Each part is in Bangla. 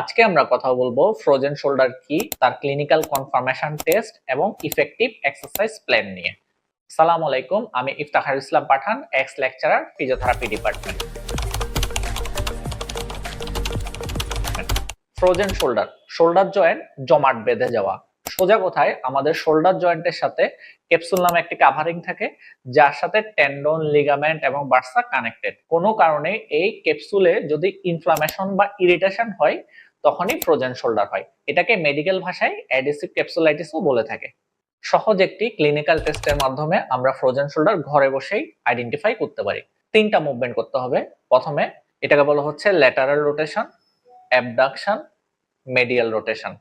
আজকে আমরা কথা বলব ফ্রোজেন শোল্ডার কি, তার ক্লিনিক্যাল কনফার্মেশন টেস্ট এবং ইফেক্টিভ এক্সারসাইজ প্ল্যান নিয়ে। সালাম আলাইকুম, আমি Iftakhar Islam Pathan ex lecturer physiotherapy department frozen shoulder shoulder joint জমাট বেঁধে যাওয়া। সোজা কথায়? আমাদের শোল্ডার জয়েন্টের সাথে ক্যাপসুল নামে একটি কাভারিং থাকে, যার সাথে টেন্ডন লিগামেন্ট এবং বার্সা কানেক্টেড কোনো কারণে এই ক্যাপসুলে যদি ইনফ্লামেশন বা ইরিটেশন হয়, তখনই ফ্রোজেন শোল্ডার হয়। এটাকে মেডিকেল ভাষায় অ্যাডিসিভ ক্যাপসুলাইটিসও বলে থাকে। সহজ একটি ক্লিনিক্যাল টেস্টের মাধ্যমে আমরা ফ্রোজেন শোল্ডার ঘরে বসেই আইডেন্টিফাই করতে পারি। তিনটা মুভমেন্ট করতে হবে। প্রথমে এটাকে বলা হচ্ছে lateral rotation abduction medial rotation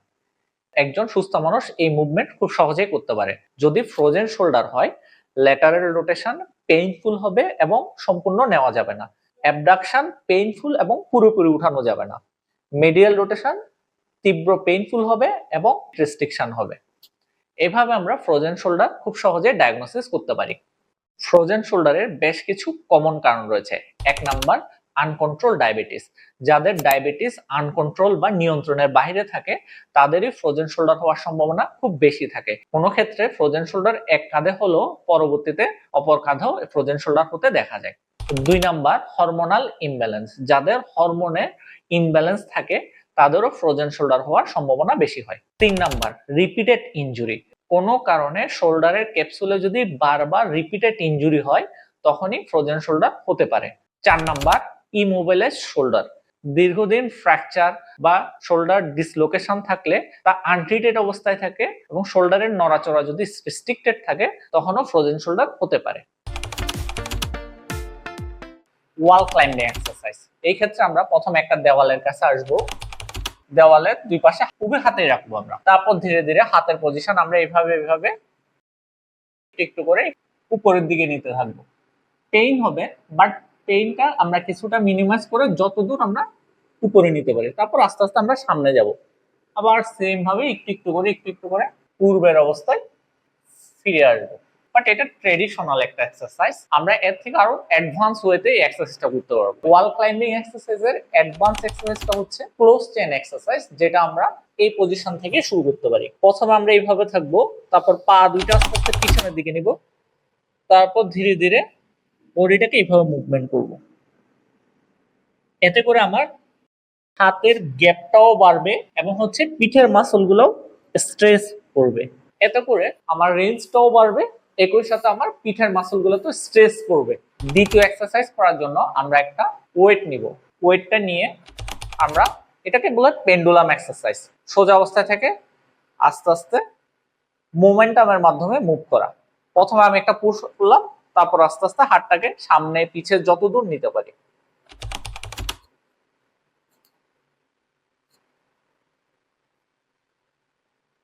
একজন সুস্থ মানুষ এই মুভমেন্ট খুব সহজেই করতে পারে। যদি ফ্রোজেন শোল্ডার হয় ল্যাটারাল রোটেশন পেইনফুল হবে এবং সম্পূর্ণ নেওয়া যাবে না। অ্যাবডাকশন পেইনফুল এবং পুরোপুরি উঠানো যাবে না। মেডিয়াল রোটেশন তীব্র পেইনফুল হবে এবং রেস্ট্রিকশন হবে। এভাবে আমরা ফ্রোজেন শোল্ডার খুব সহজে ডায়াগনোসিস করতে পারি। ফ্রোজেন শোল্ডারের বেশ কিছু কমন কারণ রয়েছে। এক নাম্বার আনকন্ট্রোল ডায়াবেটিস যাদের ডায়াবেটিস আনকন্ট্রোল বা নিয়ন্ত্রণের বাইরে থাকে, তাদেরই ফ্রোজেন শোল্ডার হওয়ার সম্ভাবনা খুব বেশি থাকে। কোনো ক্ষেত্রে ফ্রোজেন শোল্ডার এক কাঁধে হলেও পরবর্তীতে অপর কাঁধেও ফ্রোজেন শোল্ডার হতে দেখা যায়। দুই নাম্বার হরমোনাল ইমব্যালেন্স যাদের হরমোনে ইমব্যালেন্স থাকে, তাদেরও ফ্রোজেন শোল্ডার হওয়ার সম্ভাবনা বেশি হয়। তিন নাম্বার রিপিটেড ইনজুরি কোনো কারণে শোল্ডারের ক্যাপসুলে যদি বারবার রিপিটেড ইনজুরি হয়, তখনই ফ্রোজেন শোল্ডার হতে পারে। চার নাম্বার ইমোবিলাইজ শোল্ডার। দীর্ঘদিন ফ্র্যাকচার বা শোল্ডার ডিসলোকেশন থাকলে তা আনট্রিটেড অবস্থায় থাকে এবং শোল্ডারের নড়াচড়া যদি রেস্ট্রিক্টেড থাকে, তখনও ফ্রোজেন শোল্ডার হতে পারে। ওয়াল ক্লাইম্বিং এক্সারসাইজ এই ক্ষেত্রে আমরা প্রথম একটা দেওয়ালের কাছে আসব। দেওয়ালের দুই পাশে উভয় হাতে রাখব আমরা। তারপর ধীরে ধীরে হাতের পজিশন আমরা এইভাবে এইভাবে একটু করে উপরের দিকে নিতে থাকব। পেইন হবে বাট পেইনটা আমরা কিছুটা মিনিমাইজ করে যতদূর আমরা উপরে নিতে পারি। তারপর আস্তে আস্তে আমরা সামনে যাব। আবার সেম ভাবে একটু একটু করে, একটু একটু করে পূর্বের অবস্থায় ফিরে আসব। বাট এটা ট্রেডিশনাল একটা এক্সারসাইজ আমরা এর থেকে আরও অ্যাডভান্স ওয়েতে এই এক্সারসাইজটা করতে পারব। ওয়াল ক্লাইম্বিং এক্সারসাইজের অ্যাডভান্স এক্সারসাইজটা হচ্ছে ক্লোজ চেন এক্সারসাইজ যেটা আমরা এই পজিশন থেকে শুরু করতে পারি। প্রথমে আমরা এইভাবে থাকব, তারপর পা দুইটা আস্তে আস্তে পিছনের দিকে নিব। তারপর ধীরে ধীরে বডিটাকে এইভাবে মুভমেন্ট করব। এতে করে আমার হাতের গ্যাপটাও বাড়বে এবং হচ্ছে পিঠের মাসলগুলোও স্ট্রেস করবে। এতে করে আমার রেঞ্জটাও বাড়বে, একই সাথে আমার পিঠের মাসলগুলো তো স্ট্রেস করবে। দ্বিতীয় এক্সারসাইজ করার জন্য আমরা একটা ওয়েট নিব। ওয়েটটা নিয়ে আমরা এটাকে বলে পেন্ডুলাম এক্সারসাইজ সোজা অবস্থায় থেকে আস্তে আস্তে মোমেন্টামের মাধ্যমে মুভ করা। প্রথমে আমি একটা পুশ করলাম তারপর আস্তে আস্তে হাতটাকে সামনে পিছে যত দূর নিতে পারি।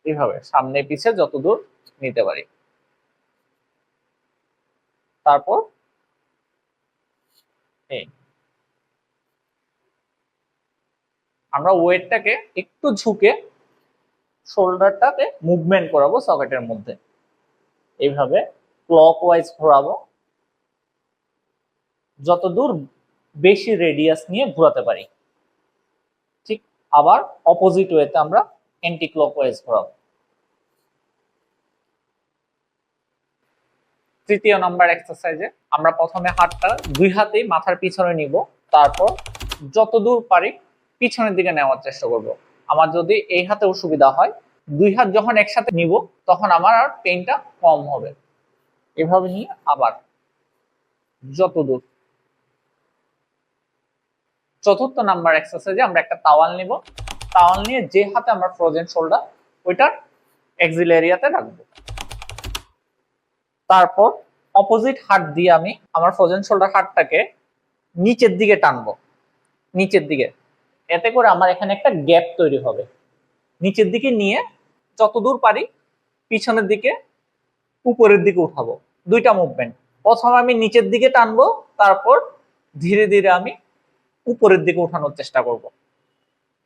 এইভাবে সামনে পিছে যত দূর নিতে পারি। তারপর এই। আমরা ওয়েটটাকে একটু ঝুঁকে শোল্ডারটাকে মুভমেন্ট করাবো সকেটের মধ্যে। এইভাবে ক্লকওয়াইজ ঘোরাবো। যতদূর বেশি রেডিয়াস নিয়ে ঘোরাতে পারি, ঠিক আবার অপোজিট ওয়েতে আমরা অ্যান্টি ক্লকওয়াইজ ঘোরাবো। তৃতীয় নাম্বার এক্সারসাইজে আমরা প্রথমে হাতটা দুই হাতেই মাথার পিছনে নিব, তারপর যতদূর পারি পিছনের দিকে নেওয়ার চেষ্টা করব। আমার যদি এই হাতে অসুবিধা হয়, দুই হাত যখন একসাথে নিব, তখন আমার আর পেইনটা কম হবে। এভাবে নিয়ে আবার যত দূর চতুর্থ নাম্বার এক্সারসাইজে আমরা একটা তাওয়াল নিব। তাওয়াল নিয়ে যে হাতে আমরা ফ্রোজেন শোল্ডার ওইটার এক্সিল এরিয়াতে রাখব। তারপর অপোজিট হাত দিয়ে আমি আমার ফ্রোজেন শোল্ডার হাতটাকে নিচের দিকে টানবো। নিচের দিকে। এতে করে আমার এখানে একটা গ্যাপ তৈরি হবে। নিচের দিকে নিয়ে যতদূর পারি পিছনের দিকে উপরের দিকে উঠাবো। দুইটা মুভমেন্ট প্রথমে আমি নিচের দিকে টানবো, তারপর ধীরে ধীরে আমি উপরের দিকে উঠানোর চেষ্টা করব।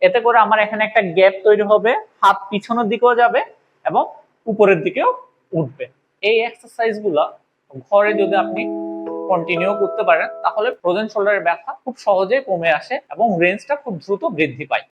এতে করে আমার এখানে একটা গ্যাপ তৈরি হবে, হাত পিছনের দিকেও যাবে এবং উপরের দিকেও উঠবে। এই এক্সারসাইজগুলা ঘরে যদি আপনি কন্টিনিউ করতে পারেন, তাহলে ফ্রোজেন শোল্ডারের ব্যথা খুব সহজে কমে আসে এবং রেঞ্জটা খুব দ্রুত বৃদ্ধি পায়।